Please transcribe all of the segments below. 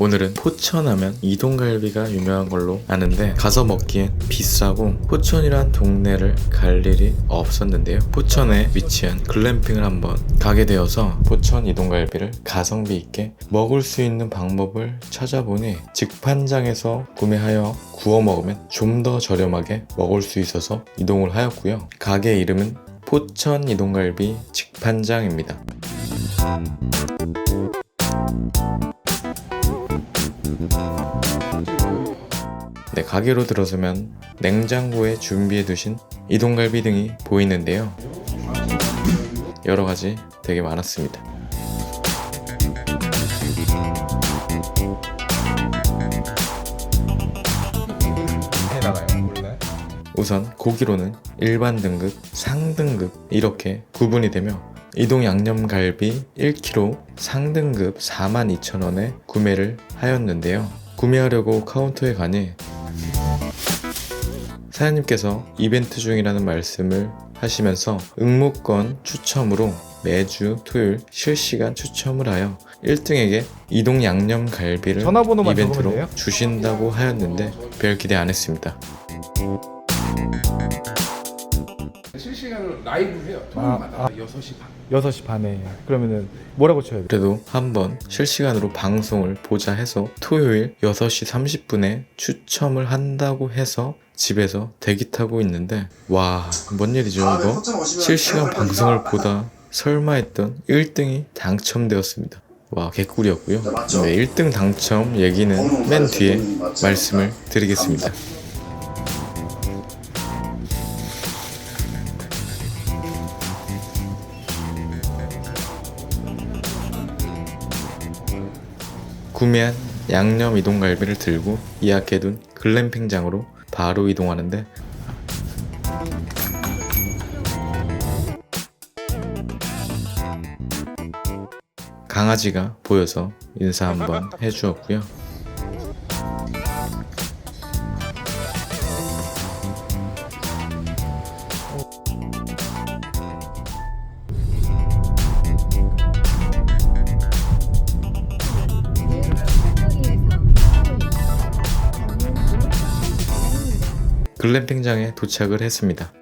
오늘은 포천하면 이동갈비가 유명한 걸로 아는데 가서 먹기엔 비싸고 포천이란 동네를 갈 일이 없었는데요. 포천에 위치한 글램핑을 한번 가게 되어서 포천 이동갈비를 가성비 있게 먹을 수 있는 방법을 찾아보니 직판장에서 구매하여 구워 먹으면 좀 더 저렴하게 먹을 수 있어서 이동을 하였고요. 가게 이름은 포천 이동갈비 직판장입니다. 네, 가게로 들어서면 냉장고에 준비해 두신 이동갈비 등이 보이는데요. 여러 가지 되게 많았습니다. 우선 고기로는 일반 등급, 상등급 이렇게 구분이 되며 이동 양념갈비 1kg 상등급 42,000원에 구매를 하였는데요. 구매하려고 카운터에 가니 사장님께서 이벤트 중이라는 말씀을 하시면서 응모권 추첨으로 매주 토요일 실시간 추첨을 하여 1등에게 이동 양념 갈비를 전화번호만 이벤트로 돼요? 주신다고 하였는데 별 기대 안 했습니다. 실시간으로 라이브 해요. 토요일마다 6시 반. 6시 반에 그러면은 뭐라고 쳐야 돼? 그래도 한번 실시간으로 방송을 보자 해서 토요일 6시 30분에 추첨을 한다고 해서 집에서 대기 타고 있는데 와, 뭔 일이죠 이거? 실시간 방송을 보다 설마 했던 1등이 당첨되었습니다. 와, 개꿀이었고요. 네, 1등 당첨 얘기는 맨 뒤에 말씀을 드리겠습니다. 구매한 양념 이동갈비를 들고 예약해둔 글램핑장으로 바로 이동하는데 강아지가 보여서 인사 한번 해주었고요. 글램핑장에 도착을 했습니다.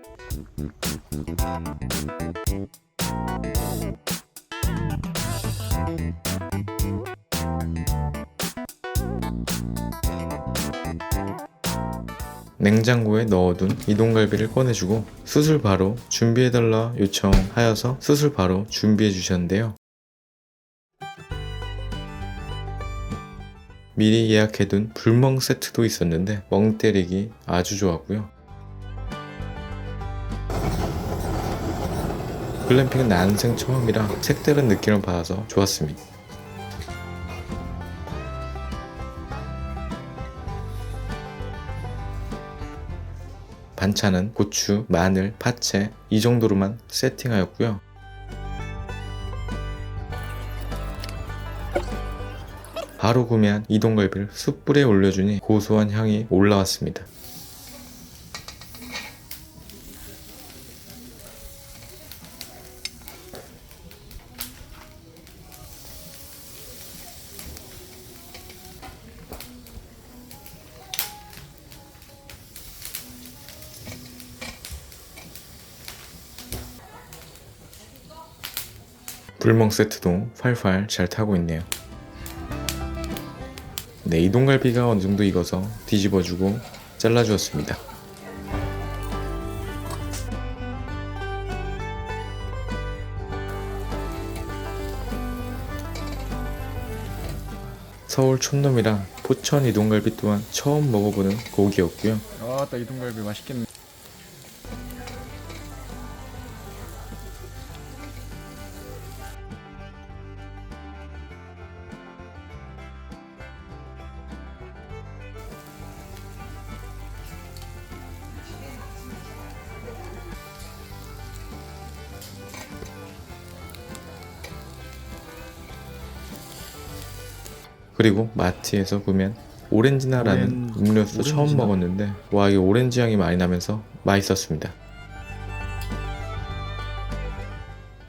냉장고에 넣어둔 이동갈비를 꺼내주고 수술 바로 준비해달라 요청하여서 수술 바로 준비해 주셨는데요. 미리 예약해둔 불멍 세트도 있었는데 멍 때리기 아주 좋았고요. 글램핑은 난생 처음이라 색다른 느낌을 받아서 좋았습니다. 반찬은 고추, 마늘, 파채 이 정도로만 세팅하였고요. 바로 구매한 이동갈비를 숯불에 올려주니 고소한 향이 올라왔습니다. 불멍 세트도 활활 잘 타고 있네요. 네, 이동갈비가 어느 정도 익어서 뒤집어주고 잘라주었습니다. 서울 촌놈이라 포천 이동갈비 또한 처음 먹어보는 고기였고요. 아따 이동갈비 맛있겠네 그리고 마트에서 구매한 오렌지나라는 오렌- 음료수 처음 오렌지나? 먹었는데 와이 오렌지 향이 많이 나면서 맛있었습니다.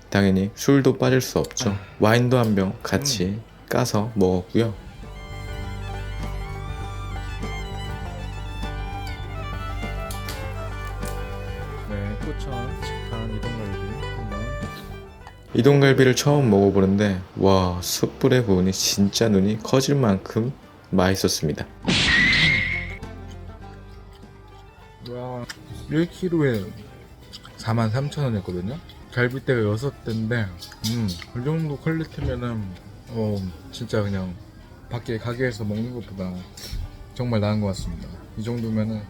당연히 술도 빠질 수 없죠. 와인도 한 병 같이 까서 먹었고요. 이동갈비를 처음 먹어보는데 와 숯불에 구우니 진짜 눈이 커질 만큼 맛있었습니다. 와 1kg에 43,000원이었거든요 갈비대가 6대인데 음그 정도 퀄리티면은 어 진짜 그냥 밖에 가게에서 먹는 것보다 정말 나은 것 같습니다 이 정도면은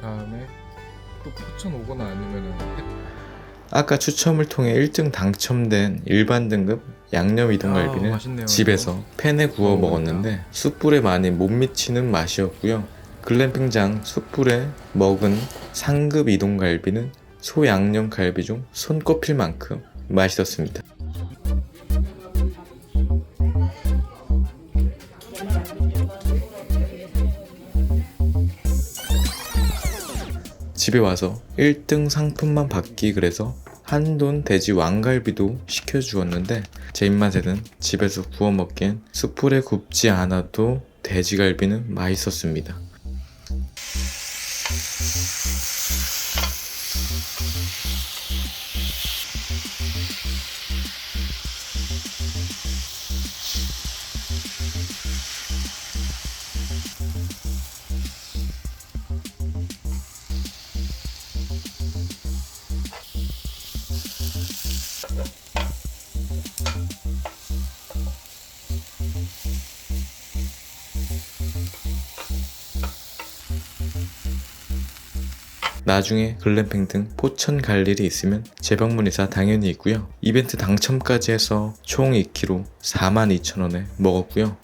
다음에 또 포천 오거나 아니면은 아까 추첨을 통해 1등 당첨된 일반 등급 양념 아, 이동갈비는 맛있네요, 집에서 팬에 구워 먹어보니까. 먹었는데 숯불에 많이 못 미치는 맛이었고요. 글램핑장 숯불에 먹은 상급 이동갈비는 소 양념 갈비 중 손꼽힐 만큼 맛있었습니다. 집에 와서 1등 상품만 받기 그래서 한돈 돼지 왕갈비도 시켜주었는데 제 입맛에는 집에서 구워 먹기엔 숯불에 굽지 않아도 돼지갈비는 맛있었습니다. 나중에 글램핑 등 포천 갈 일이 있으면 재방문의사 당연히 있고요. 이벤트 당첨까지 해서 총 2kg 42,000원에 먹었고요.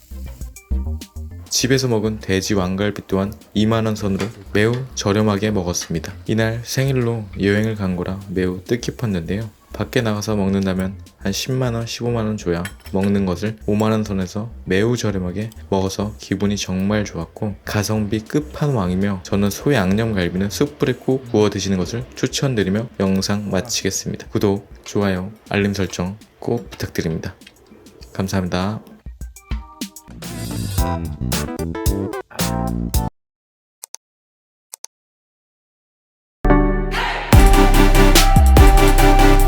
집에서 먹은 돼지 왕갈비 또한 2만원 선으로 매우 저렴하게 먹었습니다. 이날 생일로 여행을 간 거라 매우 뜻깊었는데요. 밖에 나가서 먹는다면 한 10만원, 15만원 줘야 먹는 것을 5만원 선에서 매우 저렴하게 먹어서 기분이 정말 좋았고 가성비 끝판왕이며 저는 소 양념 갈비는 숯불에 꼭 구워 드시는 것을 추천드리며 영상 마치겠습니다. 구독, 좋아요, 알림 설정 꼭 부탁드립니다. 감사합니다.